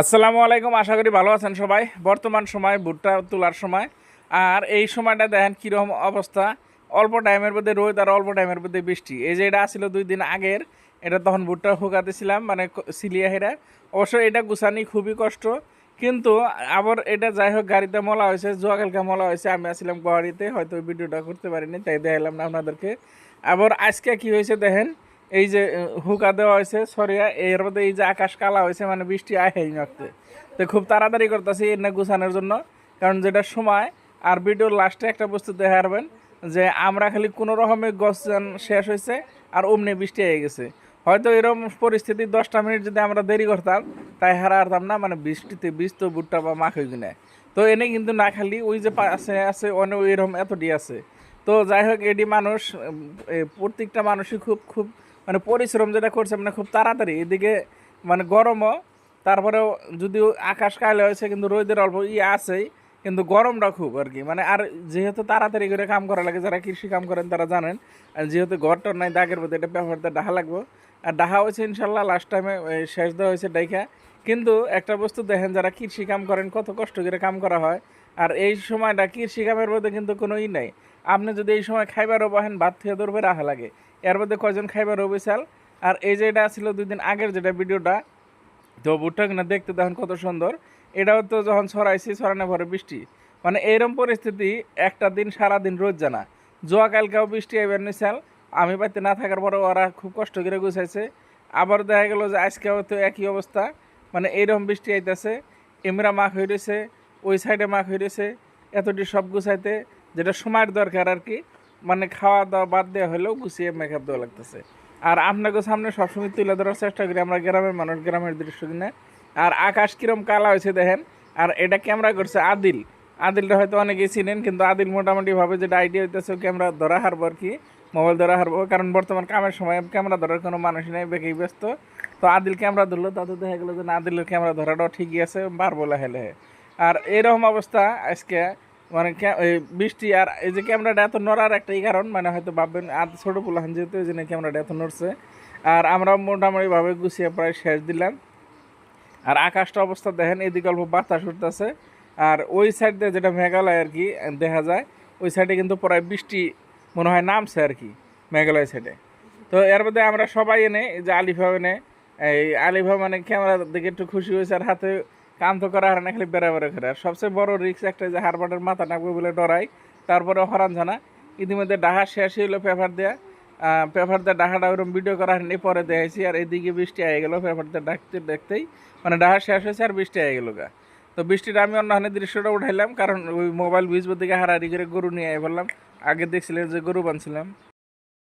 আসসালামু আলাইকুম, আশা করি ভালো আছেন সবাই। বর্তমান সময়, ভুট্টা তোলার সময়। আর এই সময়টা দেখেন কীরকম অবস্থা। অল্প টাইমের মধ্যে রোদ আর অল্প টাইমের মধ্যে বৃষ্টি। এই যে এটা আসছিল দুই দিন আগের, এটা তখন ভুট্টা শুকাতেছিলাম মানে সিলিয়া হেরা অবশ্য এটা গুছানি খুবই কষ্ট, কিন্তু আবার এটা যাই হোক, গাড়িতে মলা হয়েছে জোয়াকালকে মলা হয়েছে। আমি আসছিলাম গুয়াহাটিতে, হয়তো ভিডিওটা করতে পারিনি, তাই দেখালাম না আপনাদেরকে। আবার আজকে কি হয়েছে দেখেন এই যে হুকা দেওয়া হয়েছে সরিয়া এর মধ্যে এই যে আকাশ কালা হয়েছে মানে বৃষ্টি আহেই নক্তে তো খুব তাড়াতাড়ি করতেছি এর না গুছানোর জন্য, কারণ যেটা সময়, আর ভিডিওর লাস্টে একটা বস্তু দেখা পারবেন যে আমরা খালি কোনো রকমে গছান শেষ হয়েছে, আর অমনি বৃষ্টি হয়ে গেছে। হয়তো এরকম পরিস্থিতি দশটা মিনিট যদি আমরা দেরি করতাম, তাই হারা হারতাম না মানে বৃষ্টিতে বীজ তো ভুট্টা বা মাখ কিনে তো এনে কিন্তু না খালি ওই যে আছে আছে অনেক এরকম এতটি আছে। তো যাই হোক, এটি মানুষ প্রত্যেকটা মানুষই খুব খুব মানে পরিশ্রম যেটা করছে মানে খুব তাড়াতাড়ি। এদিকে মানে গরমও, তারপরেও যদিও আকাশ কালে হয়েছে, কিন্তু রোদের অল্প ই আছেই, কিন্তু গরমটা খুব আর কি। মানে আর যেহেতু তাড়াতাড়ি করে কাম করা লাগে, যারা কৃষি কাম করেন তারা জানেন, আর যেহেতু ঘরটার নাই, দাগের মধ্যে এটা ব্যবহারটা ডাহা লাগবো। আর ডাহা হয়েছে ইনশাল্লাহ লাস্ট টাইমে শেষ দেওয়া হয়েছে ডাইখা। কিন্তু একটা বস্তু দেখেন, যারা কৃষি কাম করেন, কত কষ্ট করে কাম করা হয়। আর এই সময়টা কৃষি কামের মধ্যে কিন্তু কোনো ই নাই। আপনি যদি এই সময় খাইবারও বহেন ভাত থেকে ধরবে রাখা লাগে। এর মধ্যে কয়জন খাইবারও বিশাল আর এই যে এটা ছিল দুই দিন আগের যেটা ভিডিওটা, তো ভুট্টা কিনা দেখতে দেখুন কত সুন্দর। এটাও তো যখন ছড়াইছি ছড়ানো ভরে বৃষ্টি। মানে এইরকম পরিস্থিতি, একটা দিন সারা দিন রোদ জানা। জোয়া কালকেও বৃষ্টি এবার নিশাল আমি বাড়িতে না থাকার পরে ওরা খুব কষ্ট করে গুছাইছে। আবার দেখা গেল যে আজকেও তো একই অবস্থা। মানে এইরকম বৃষ্টি আইতেছে। এমরা মাখ হয়ে রয়েছে ওই সাইডে মাখ হয়ে রয়েছে এতটি সব গুছাইতে। যেটা সময়ের দরকার আর কি মানে খাওয়া দাওয়া বাদ দেওয়া হলেও গুছিয়ে মেকআপ দেওয়া লাগতেছে। আর আপনাকে সামনে সবসময় তুলে ধরার চেষ্টা করি আমরা গ্রামের মানুষ, গ্রামের দৃশ্য কিনে। আর আকাশ কিরম কালা হয়েছে দেখেন, আর এটা ক্যামেরা করছে আদিল। আদিলটা হয়তো অনেকেই চিনেন, কিন্তু আদিল মোটামুটি ভাবে যেটা আইডিয়া হইতেছে ক্যামেরা ধরা হারবো আর কি মোবাইল ধরা হারবো। কারণ বর্তমান কামের সময় ক্যামেরা ধরার কোনো মানুষ নেই, বেঁকেই ব্যস্ত। তো আদিল ক্যামেরা ধরলো, তাতে দেখা গেলো যে আদিলের ক্যামেরা ধরাটাও ঠিকই আছে বার বলে হেলে আর এরকম অবস্থা আজকে মানে বৃষ্টি আর এই যে ক্যামেরাটা এত নড়ার একটাই কারণ মানে হয়তো ভাববেন, আর ছোটো পোলাহান যেহেতু, এই জন্য ক্যামেরাটা এত নড়ছে। আর আমরা মোটামুটিভাবে গুছিয়ে প্রায় শেষ দিলাম। আর আকাশটা অবস্থা দেখেন, এদিকে অল্প বাতাস উঠতেছে। আর ওই সাইড দিয়ে যেটা মেঘালয় আর কি, দেখা যায়, ওই সাইডে কিন্তু প্রায় বৃষ্টি মনে হয় নামছে আর কি, মেঘালয় সাইডে তো এর মধ্যে আমরা সবাই এনে যে আলিফা এনে, এই আলিফা মানে ক্যামেরা দেখে একটু খুশি হয়েছে, আর হাতে কাম তো করা হয় না খালি বেড়া বেড়া আর সবচেয়ে বড় রিক্স একটা যে হারবাটের মাথা নাকবে বলে ডরাই তারপরে হরান জানা ইতিমধ্যে ডাহা শেষ হইল পেপার দেয়া। পেপার দিয়ে ডাহাটা ওরকম ভিডিও করা হয়নি পরে দেখেছি আর এদিকে বৃষ্টি আয়ে গেলো পেপার দিয়ে ডাকতে দেখতেই মানে ডাহা শেষ হয়েছে আর বৃষ্টি আয়ে গেলো গা। তো বৃষ্টিটা আমি অন্য হানে দৃশ্যটা উঠাইলাম, কারণ ওই মোবাইল ভিজবার দিকে হারাহারি করে গরু নিয়ে আয় বললাম আগে দেখছিলেন যে গরু বানছিলাম।